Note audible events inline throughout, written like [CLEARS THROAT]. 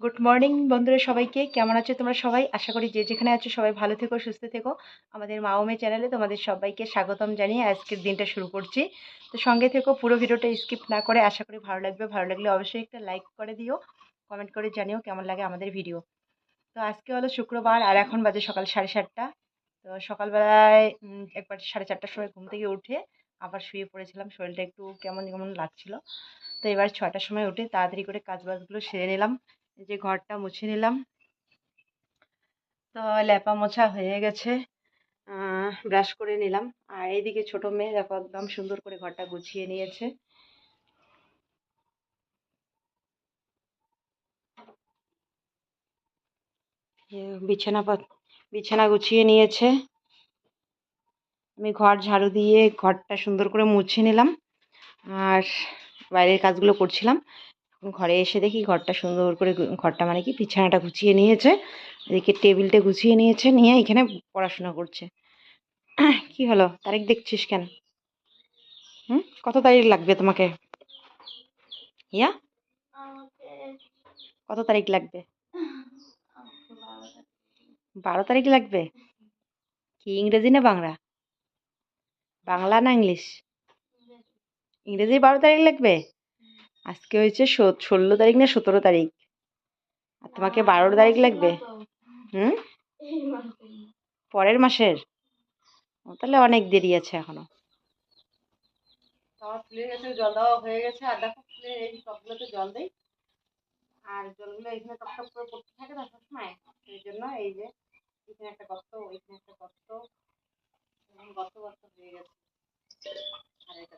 Good morning বন্ধুরা সবাইকে। কেমন আছো তোমরা সবাই? আশা করি যে যেখানে আছো সবাই ভালো থেকো, সুস্থ থেকো। আমাদের মাওমে চ্যানেলে তোমাদের সবাইকে স্বাগতম জানিয়ে আজকের দিনটা শুরু করছি। তো সঙ্গে থেকো, পুরো ভিডিওটা স্কিপ না করে আশা করি ভালো লাগবে। ভালো লাগলে অবশ্যই একটা লাইক করে দিও কমেন্ট করে জানিও কেমন লাগে আমাদের ভিডিও তো আজকে হলো শুক্রবার আর এখন বাজে সকাল সাড়ে সাতটা। তো সকালবেলায় একবার সাড়ে চারটার সময় ঘুম থেকে উঠে আবার শুয়ে পড়েছিলাম। শরীরটা একটু কেমন কেমন লাগছিল। তো এবার ছটার সময় উঠে তাড়াতাড়ি করে কাজ বাজগুলো সেরে নিলাম। যে ঘরটা মুছে নিলাম। তো ল্যাপা মোছা হয়ে গেছে। ব্রাশ করে নিলাম। আর এইদিকে ছোট মেয়ে দেখো একদম সুন্দর করে ঘরটা গুছিয়ে নিয়েছে। বিছানা বিছানা গুছিয়ে নিয়েছে। আমি ঘর ঝাড়ু দিয়ে ঘরটা সুন্দর করে মুছে নিলাম। আর বাইরের কাজগুলো করছিলাম। ঘরে এসে দেখি ঘরটা সুন্দর করে ঘরটা মানে কি বিছানাটা গুছিয়ে নিয়েছে। এদিকে টেবিলটা গুছিয়ে নিয়েছে, নিয়ে এখানে পড়াশোনা করছে। [CLEARS THROAT] কি হলো? তারিখ দেখছিস কেন? হুম? কত তারিখ লাগবে তোমাকে? ইয়া? কত তারিখ লাগবে? বারো তারিখ লাগবে? কি, ইংরেজি না বাংলা? বাংলা না ইংলিশ? ইংরেজি বারো তারিখ লাগবে? আজকে হয়েছে সো- ষোলো তারিখ না সতেরো তারিখ? আর তোমাকে বারো তারিখ লাগবে। হুম? পরের মাসের? ও, তাহলে অনেক দেরি আছে এখনও। আমার ফুলের গাছে জল দেওয়া হয়ে গেছে। আর দেখো ফুলের এই জল দেই। আর জলগুলো এখানে টপ টপ করে পড়তে থাকে না সবসময়। সেই জন্য এই যে এখানে একটা গর্ত ওইখানে একটা গর্ত। গর্ত গর্ত হয়ে গেছে। আর এটা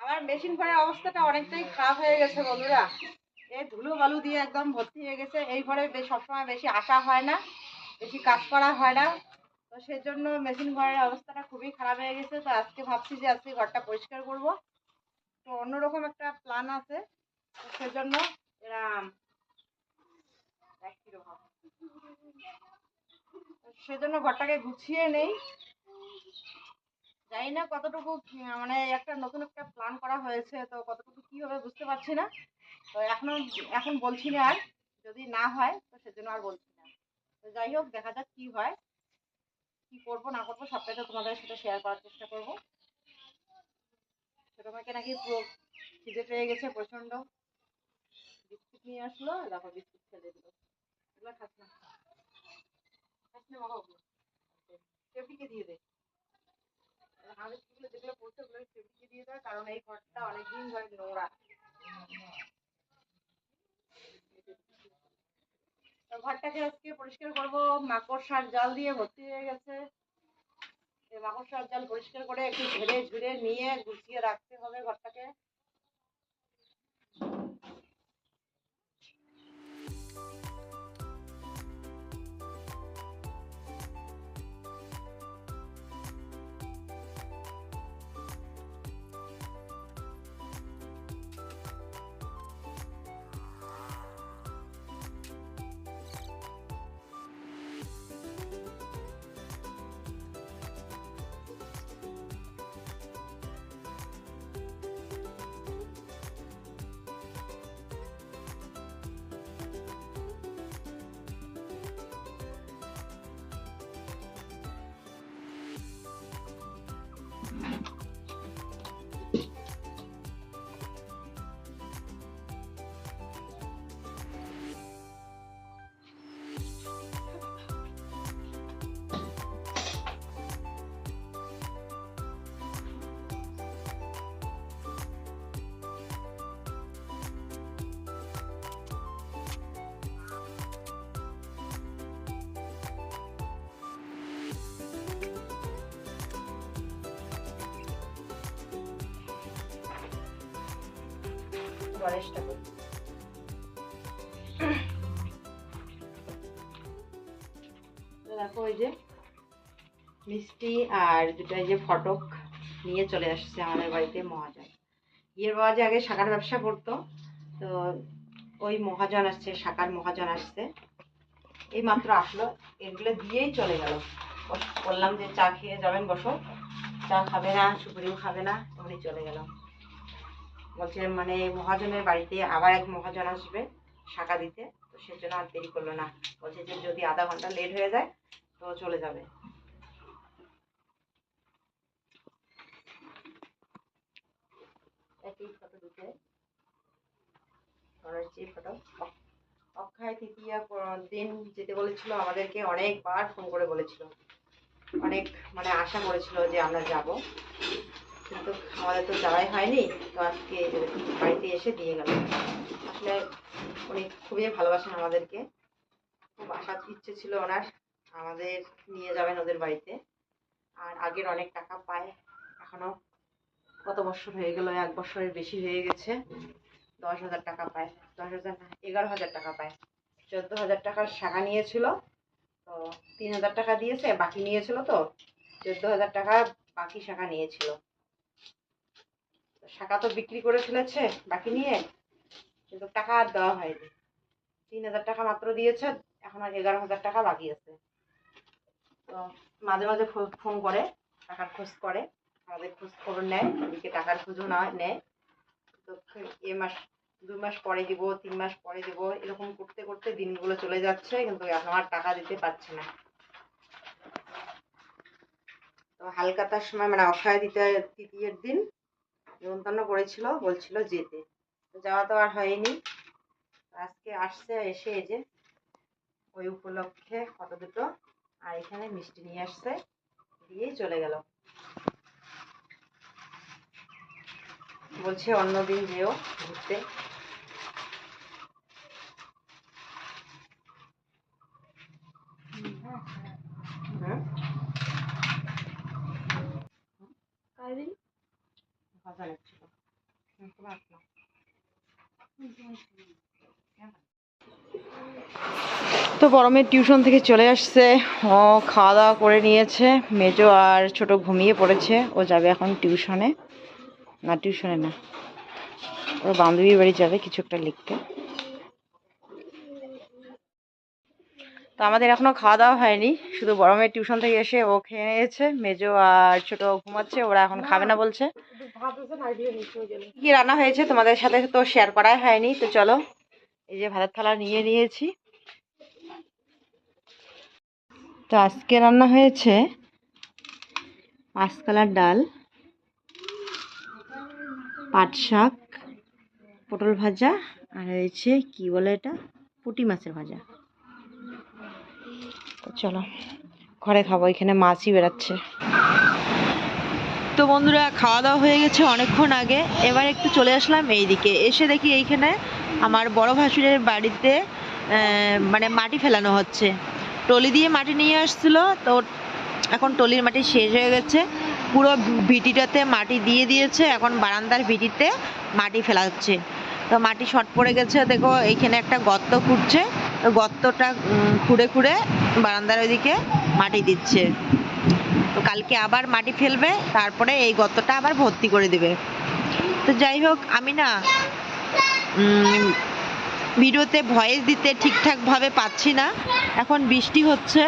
আমার মেশিন ঘরের অবস্থাটা অনেকটাই খারাপ হয়ে গেছে বন্ধুরা। এই ধুলো বালু দিয়ে একদম ভর্তি হয়ে গেছে। এই ঘরে সবসময় বেশি আসা হয় না, বেশি কাজ করা হয় না। তো সেজন্য মেশিন ঘরের অবস্থাটা খুবই খারাপ হয়ে গেছে। তো আজকে ভাবছি যে আজকে ঘরটা পরিষ্কার করব। তো অন্যরকম একটা প্ল্যান আছে। তো সেজন্য এরা। সেজন্য ঘরটাকে গুছিয়ে নেই। জানি না কতটুকু মানে একটা নতুন একটা প্ল্যান করা হয়েছে। তো কতটুকু কি হবে বুঝতে পারছি না। তো এখনও, এখন বলছি না আর। যদি না হয়, তো সেজন্য আর বলছি না। তো যাই হোক, দেখা যাক কি হয়। কি করব, না করব, সবটাই তো তোমাদের সাথে শেয়ার করার চেষ্টা করব। ছোটো মেয়েকে নাকি পুরো খিদে পেয়ে গেছে প্রচণ্ড। বিস্কুট নিয়ে আসলো দেখো বিস্কুট ফেলে দিল। এগুলো খাস না। কারণ এই ঘরটা অনেকদিন ধরে নোংরা তো ঘরটাকে আজকে পরিষ্কার করব। মাকড়সার জাল দিয়ে ভর্তি হয়ে গেছে। মাকড়সার জল পরিষ্কার করে একটু ঝেড়ে ঝুড়ে নিয়ে গুছিয়ে রাখতে হবে ঘরটাকে। গণেশটা করি। দেখো ওই যে মিষ্টি আর দুটো যে ফটক নিয়ে চলে আসছে আমাদের বাড়িতে মহাজন। ইয়ের বাবা যে আগে শাকার ব্যবসা করতো। তো ওই মহাজন আসছে শাকার মহাজন আসছে। এই মাত্র আসলো, এগুলো দিয়েই চলে গেল। বললাম যে চা খেয়ে যাবেন, বসো। চা খাবে না, সুপুরিও খাবে না উনি চলে গেল বলছে মানে মহাজনের বাড়িতে আবার এক মহাজন আসবে শাখা দিতে। তো সেজন্য আর দেরি করল না। বলছে যে, যদি আধা ঘণ্টা লেট হয়ে যায়, তো চলে যাবে। ফটো দিতে। ফটো দিন যেতে বলেছিল, আমাদেরকে অনেকবার ফোন করে বলেছিল। অনেক মানে আশা করেছিল যে আমরা যাব। কিন্তু আমাদের তো যাওয়াই হয়নি, তো আজকে বাড়িতে এসে দিয়ে গেল। আসলে উনি খুবই ভালোবাসেন আমাদেরকে। খুব আসার ইচ্ছে ছিল ওনার, আমাদের নিয়ে যাবেন ওদের বাড়িতে। আর আগের অনেক টাকা পায়, এখনও কত বছর হয়ে গেল, এক বছরের বেশি হয়ে গেছে। দশ হাজার টাকা পায়, দশ হাজার না, এগারো হাজার টাকা পায়। চোদ্দ হাজার টাকার শাখা নিয়েছিল, তো তিন হাজার টাকা দিয়েছে, বাকি নিয়েছিল তো। চোদ্দ হাজার টাকা বাকি শাখা নিয়েছিল। শাখা তো বিক্রি করে ফেলেছে, বাকি নিয়ে কিন্তু টাকা আর দেওয়া হয়নি। তিন হাজার টাকা মাত্র দিয়েছে, এখন আর এগারো হাজার টাকা বাকি আছে। তো মাঝে মাঝে ফোন করে, টাকার খোঁজ করে, আমাদের খোঁজ খবর নেয় ওদিকে টাকার খোঁজও না, নেয়। তো এ মাস, দু মাস পরে দিব, তিন মাস পরে দিব, এরকম করতে করতে দিনগুলো চলে যাচ্ছে, কিন্তু এখন আর টাকা দিতে পারছে না। তো হালকাতার সময় মানে অক্ষয় দ্বিতীয় তৃতীয়ের দিন নিমন্ত্রণ করেছিল, বলছিল যেতে। যাওয়া তো আর হয়নি। আজকে আসছে, এসে যে ওই উপলক্ষে কত দুটো আর এখানে মিষ্টি নিয়ে আসছে, দিয়েই চলে গেল। বলছে অন্যদিন যেও ঘুরতে? ভাজা নিচ্ছিল। তো বড় মেয়ে টিউশন থেকে চলে আসছে। ও খাওয়া দাওয়া করে নিয়েছে। মেজো আর ছোট ঘুমিয়ে পড়েছে। ও যাবে এখন টিউশনে। না টিউশনে না। ওর বান্ধবীর বাড়ি যাবে কিছু একটা লিখতে। তো আমাদের এখনও খাওয়া দাওয়া হয়নি। শুধু বড় মেয়ের টিউশন থেকে এসে ও খেয়ে নিয়েছে। মেজো আর ছোট ঘুমাচ্ছে, ওরা এখন খাবে না বলছে। কি রান্না হয়েছে তোমাদের সাথে তো শেয়ার করাই হয়নি। তো চলো, এই যে ভাতের থালা নিয়ে নিয়েছি। তো আজকে রান্না হয়েছে মাছকালার ডাল, পাট শাক, পটল ভাজা, আর হয়েছে কি বলে এটা? পুঁটি মাছের ভাজা। চলো, ঘরে খাব, এখানে মাছই বেরাচ্ছে তো বন্ধুরা, খাওয়া দাওয়া হয়ে গেছে অনেকক্ষণ আগে। এবার একটু চলে আসলাম এইদিকে। এসে দেখি এইখানে আমার বড় ভাসুরের বাড়িতে মানে মাটি ফেলানো হচ্ছে। টলি দিয়ে মাটি নিয়ে আসছিল, তো এখন টলির মাটি শেষ হয়ে গেছে। পুরো ভিটিটাতে মাটি দিয়ে দিয়েছে, এখন বারান্দার ভিটিতে মাটি ফেলা হচ্ছে তো মাটি শর্ট পড়ে গেছে, দেখো, এইখানে একটা গর্ত খুঁড়ছে। গর্তটা খুঁড়ে খুঁড়ে বারান্দার ওইদিকে মাটি দিচ্ছে। তো কালকে আবার মাটি ফেলবে, তারপরে এই গর্তটা আবার ভর্তি করে দেবে। তো যাই হোক, আমি না ভিডিওতে ভয়েস দিতে ঠিকঠাকভাবে পাচ্ছি না। এখন বৃষ্টি হচ্ছে,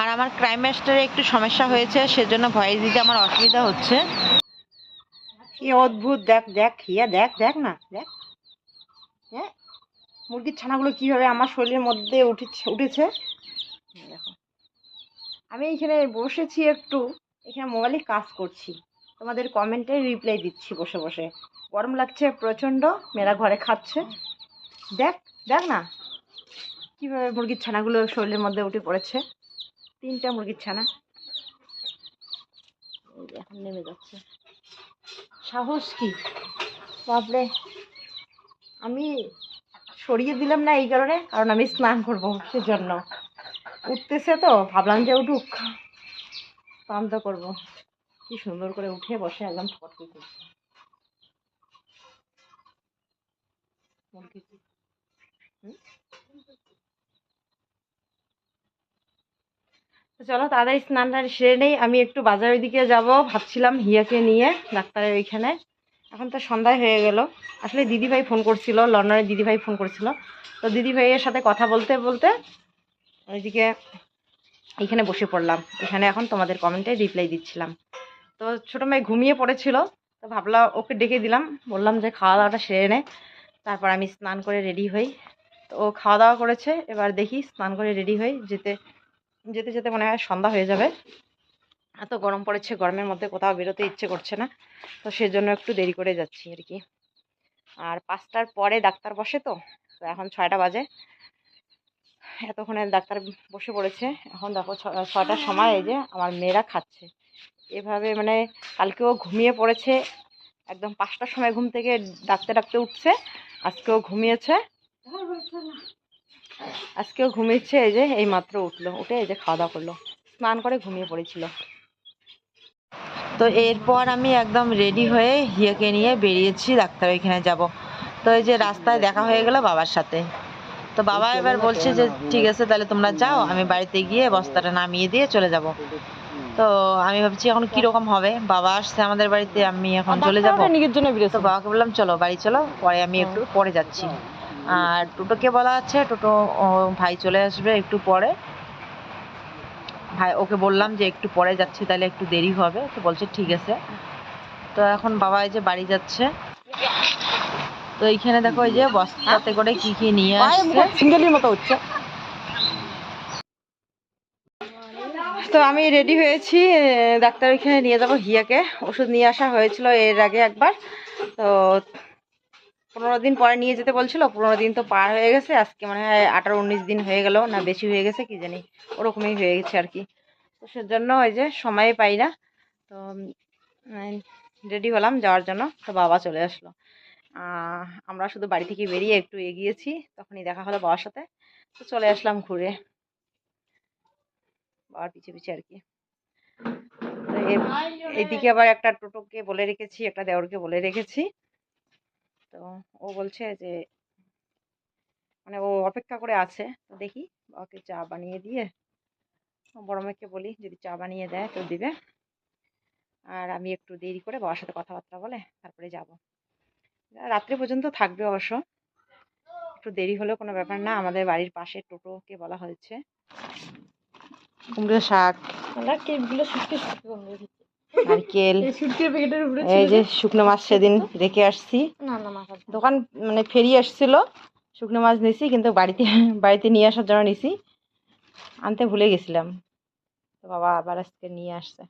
আর আমার ক্রাইম মাস্টারে একটু সমস্যা হয়েছে, সেজন্য ভয়েস দিতে আমার অসুবিধা হচ্ছে। কি অদ্ভুত, দেখ দেখ হিয়া দেখ দেখ না, দেখ। হ্যাঁ? মুরগির ছানাগুলো কীভাবে আমার শরীরের মধ্যে উঠেছে উঠেছে? দেখো। আমি এখানে বসেছি একটু, এখানে মোবাইলে কাজ করছি। তোমাদের কমেন্টে রিপ্লাই দিচ্ছি বসে বসে। গরম লাগছে প্রচণ্ড, মেয়েরা ঘরে খাচ্ছে। দেখ দেখ না। কীভাবে মুরগির ছানাগুলো শরীরের মধ্যে উঠে পড়েছে? তিনটা মুরগির ছানা। এখন নেমে যাচ্ছে। সাহস কি? বাপরে। আমি সরিয়ে দিলাম না এই কারণে, কারণ আমি স্নান করব সেজন্য। উঠতেছে তো, ভাবলাম যে উঠুক। স্নান তো করব। কি সুন্দর করে উঠে বসে একদম ফটকে করছে? চলো, তাড়াতাড়ি স্নানটা সেরে নেই, আমি একটু বাজারের দিকে যাব। ভাবছিলাম হিয়াকে নিয়ে, ডাক্তারের ওইখানে। এখন তো সন্ধ্যায় হয়ে গেল। আসলে দিদিভাই ফোন করছিল লন্ডনের দিদিভাই ফোন করছিল। তো দিদিভাইয়ের সাথে কথা বলতে বলতে ওইদিকে এইখানে বসে পড়লাম। এখানে এখন তোমাদের কমেন্টে রিপ্লাই দিচ্ছিলাম। তো ছোটো মেয়ে ঘুমিয়ে পড়েছিল, তো ভাবলাম ওকে ডেকে দিলাম। বললাম যে খাওয়া দাওয়াটা সেরে নে। তারপর আমি স্নান করে রেডি হই। তো ও খাওয়া দাওয়া করেছে, এবার দেখি স্নান করে রেডি হই। যেতে যেতে যেতে মনে হয় সন্ধ্যা হয়ে যাবে। এত গরম পড়েছে, গরমের মধ্যে কোথাও বেরোতে ইচ্ছে করছে না। তো সেজন্য একটু দেরি করে যাচ্ছি আর কি। আর পাঁচটার পরে ডাক্তার বসে তো তো এখন ছয়টা বাজে। এতক্ষণে ডাক্তার বসে পড়েছে। এখন দেখো ছ- ছয়টার সময় এই যে আমার মেয়েরা খাচ্ছে। এভাবে মানে কালকেও ঘুমিয়ে পড়েছে। একদম পাঁচটার সময় ঘুম থেকে ডাকতে ডাকতে উঠছে। আজকেও ঘুমিয়েছে। আজকেও ঘুমিয়েছে, এই যে এই মাত্র উঠল। উঠে এই যে খাওয়া দাওয়া করল। স্নান করে ঘুমিয়ে পড়েছিল। তো এরপর আমি একদম রেডি হয়ে হিয়াকে নিয়ে বেরিয়েছি ডাক্তার ওইখানে যাব। তো এই যে রাস্তায় দেখা হয়ে গেল বাবার সাথে। তো বাবা এবার বলছে যে ঠিক আছে তাহলে তোমরা যাও আমি বাড়িতে গিয়ে বস্তাটা নামিয়ে দিয়ে চলে যাব। তো আমি ভাবছি এখন কীরকম হবে? বাবা আসছে আমাদের বাড়িতে আমি এখন চলে যাব। নিজের জন্য তো বাবাকে বললাম চলো বাড়ি চলো পরে আমি একটু পরে যাচ্ছি। আর টোটোকে বলা আছে টোটো ও, ভাই চলে আসবে একটু পরে। ভাই ওকে বললাম যে একটু পরে যাচ্ছি তাহলে একটু দেরি হবে। তো বলছে ঠিক আছে। তো এখন বাবা এই যে বাড়ি যাচ্ছে। তো এইখানে দেখো এই যে বস্তাতে করে কি কি নিয়ে আসছে। সিঙ্গেলের মতো হচ্ছে। তো আমি রেডি হয়েছি ডাক্তার ওইখানে নিয়ে যাব হিয়াকে ওষুধ নিয়ে আসা হয়েছিল এর আগে একবার। তো পনেরো দিন পরে নিয়ে যেতে বলছিল, পনেরো দিন তো পার হয়ে গেছে, আজকে মনে আঠারো উনিশ দিন হয়ে গেল, না বেশি হয়ে গেছে, কি জানি, ওরকমই হয়ে গেছে আর কি। তো সেজন্য ওই যে সময় পাই না, তো রেডি হলাম যাওয়ার জন্য, তো বাবা চলে আসলো। আমরা শুধু বাড়ি থেকে বেরিয়ে একটু এগিয়েছি, তখনই দেখা হলো বাবার সাথে, তো চলে আসলাম ঘুরে। বাবার পিছে পিছে আর কি। তো এ- আবার একটা টোটোকে বলে রেখেছি, একটা দেওরকে বলে রেখেছি। তো ও বলছে যে মানে ও অপেক্ষা করে আছে, তো দেখি ওকে চা বানিয়ে দিয়ে বড় মেয়েকে বলি, যদি চা বানিয়ে দেয় তো দিবে। আর আমি একটু দেরি করে বাবার সাথে কথাবার্তা বলে তারপরে যাব। রাত্রে পর্যন্ত থাকবে অবশ্য। একটু দেরি হলেও কোনো ব্যাপার না, আমাদের বাড়ির পাশে টোটোকে বলা হয়েছে। কুমড়ো শাক। কেকগুলো বন্ধ দিচ্ছি নারকেল এই যে শুকনো মাছ সেদিন রেখে আসছি। না না মাথা দোকান মানে ফেরিয়ে আসছিল শুকনো মাছ নিছি কিন্তু বাড়িতে বাড়িতে নিয়ে আসার জন্য নিছি। আনতে ভুলে গেছিলাম। তো বাবা আবার আজকে নিয়ে আসছে।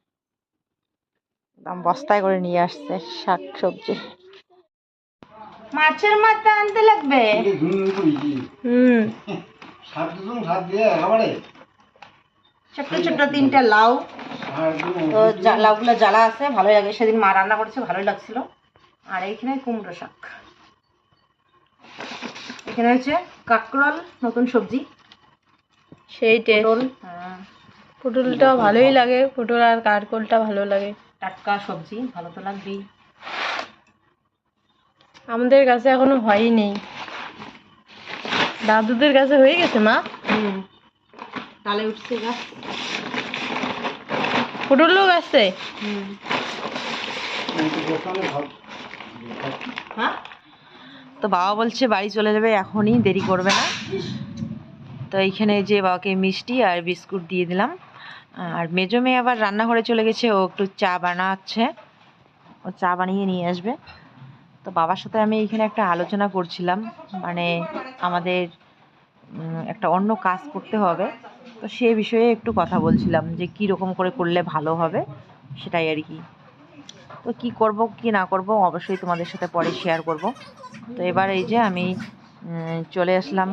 দাম বস্তায় করে নিয়ে আসছে শাক সবজি মাছের মাথা আনতে লাগবে। হুম। ছোট্ট ছোট্ট তিনটা লাউ। তো লাউগুলো জ্বালা আছে ভালোই লাগে। সেদিন মা রান্না করেছে ভালোই লাগছিল। আর এইখানে কুমড়ো শাক। এখানে হচ্ছে কাকরল নতুন সবজি। সেইটে পটল হ্যাঁ, পটলটা ভালোই লাগে পটল আর কারকলটা ভালো লাগে। টাটকা সবজি ভালো তো লাগবেই। আমাদের কাছে এখনও হয়ই নেই। দাদুদের কাছে হয়ে গেছে মা? হুম। ডালে উঠছে গাছ পটলও গাছে হ্যাঁ? তো বাবা বলছে বাড়ি চলে যাবে এখনই দেরি করবে না। তো এইখানে যে বাবাকে মিষ্টি আর বিস্কুট দিয়ে দিলাম। আর মেজো মেয়ে আবার রান্নাঘরে চলে গেছে ও একটু চা বানাচ্ছে। ও চা বানিয়ে নিয়ে আসবে। তো বাবার সাথে আমি এইখানে একটা আলোচনা করছিলাম। মানে আমাদের একটা অন্য কাজ করতে হবে। তো সে বিষয়ে একটু কথা বলছিলাম যে কী রকম করে করলে ভালো হবে, সেটাই আর কি। তো কি করব, কি না করব, অবশ্যই তোমাদের সাথে পরে শেয়ার করব। তো এবার এই যে আমি চলে আসলাম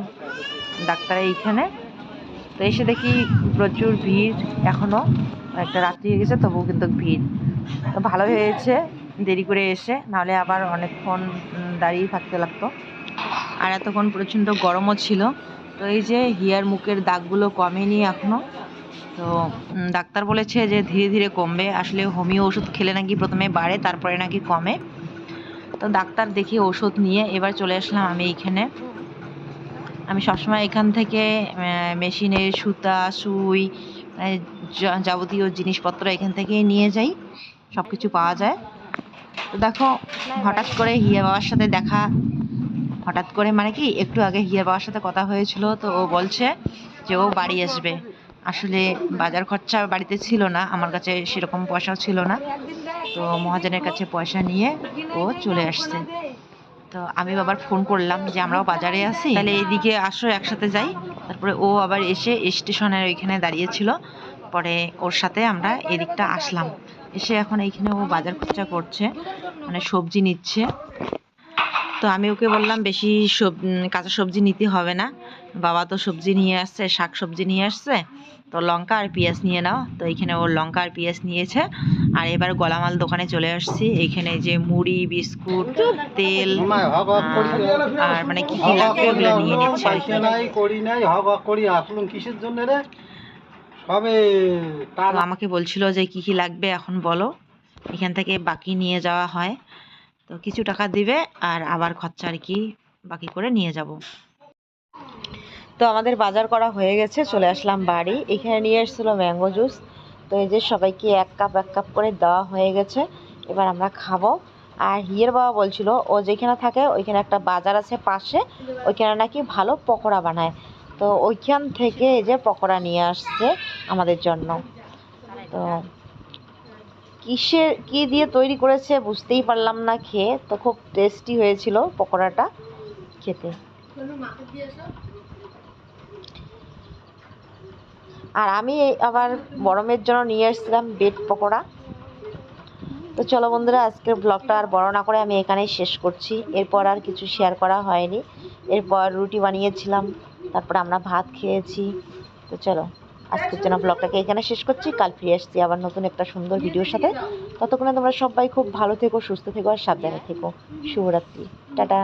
ডাক্তারের এইখানে। তো এসে দেখি প্রচুর ভিড় এখনও একটা রাত্রি হয়ে গেছে, তবুও কিন্তু ভিড়। তো ভালো হয়েছে, দেরি করে এসে, নাহলে আবার অনেকক্ষণ দাঁড়িয়ে থাকতে লাগতো। আর এতক্ষণ প্রচণ্ড গরমও ছিল। তো এই যে হিয়ার মুখের দাগগুলো কমেনি এখনও তো ডাক্তার বলেছে যে ধীরে ধীরে কমবে। আসলে হোমিও ওষুধ খেলে নাকি প্রথমে বাড়ে, তারপরে নাকি কমে। তো ডাক্তার দেখি ওষুধ নিয়ে এবার চলে আসলাম আমি এইখানে। আমি সবসময় এখান থেকে মেশিনের সুতা, সুই যাবতীয় জিনিসপত্র এখান থেকেই নিয়ে যাই। সব কিছু পাওয়া যায়। তো দেখো, হঠাৎ করে হিয়া বাবার সাথে দেখা হঠাৎ করে মানে কি, একটু আগে হিয়া বাবার সাথে কথা হয়েছিল, তো ও বলছে যে ও বাড়ি আসবে। আসলে বাজার খরচা বাড়িতে ছিল না, আমার কাছে সেরকম পয়সাও ছিল না। তো মহাজনের কাছে পয়সা নিয়ে ও চলে আসছে। তো আমি বাবার ফোন করলাম যে আমরাও বাজারে আছি। তাহলে এইদিকে আসো, একসাথে যাই। তারপরে ও আবার এসে স্টেশনের ওইখানে দাঁড়িয়েছিল। পরে ওর সাথে আমরা এদিকটা আসলাম। এসে এখন এইখানে ও বাজার খরচা করছে মানে সবজি নিচ্ছে। তো আমি ওকে বললাম বেশি সব কাঁচা সবজি নিতে হবে না। বাবা তো সবজি নিয়ে আসছে শাক সবজি নিয়ে আসছে। তো লঙ্কা আর পেঁয়াজ নিয়ে নাও। তো এইখানে ও লঙ্কা আর পেঁয়াজ নিয়েছে। আর এবার গলামাল দোকানে চলে আসছি। এইখানে যে মুড়ি বিস্কুট তেল আর মানে কি কি লাগবে ওগুলো নিয়ে নিচ্ছে। কিসের জন্য রে? সবে আমাকে বলছিল যে কি কি লাগবে এখন বলো। এখান থেকে বাকি নিয়ে যাওয়া হয়। তো কিছু টাকা দিবে আর আবার খরচা আর কি বাকি করে নিয়ে যাব। তো আমাদের বাজার করা হয়ে গেছে, চলে আসলাম বাড়ি। এখানে নিয়ে এসেছিল ম্যাঙ্গো জুস। তো এই যে সবাইকে এক কাপ এক কাপ করে দেওয়া হয়ে গেছে। এবার আমরা খাব। আর হিয়ের বাবা বলছিল, ও যেখানে থাকে, ওইখানে একটা বাজার আছে পাশে। ওইখানে নাকি ভালো পকোড়া বানায়। তো ওইখান থেকে এই যে পকোড়া নিয়ে আসছে আমাদের জন্য। তো কিসের কি দিয়ে তৈরি করেছে বুঝতেই পারলাম না খেয়ে, তো খুব টেস্টি হয়েছিল পকোড়াটা খেতে। আর আমি আবার গরমের জন্য নিয়ে এসেছিলাম বেড পকোড়া। তো চলো বন্ধুরা, আজকের ব্লগটা আর বড় না করে আমি এখানেই শেষ করছি। এরপর আর কিছু শেয়ার করা হয়নি। এরপর রুটি বানিয়েছিলাম, তারপর আমরা ভাত খেয়েছি। তো চলো। আজকের জন্য ব্লগটাকে এখানে শেষ করছি। কাল ফিরে আসছি আবার নতুন একটা সুন্দর ভিডিওর সাথে। ততক্ষণে তোমরা সবাই খুব ভালো থেকো, সুস্থ থেকো আর সাবধানে থেকো। শুভরাত্রি। টাটা।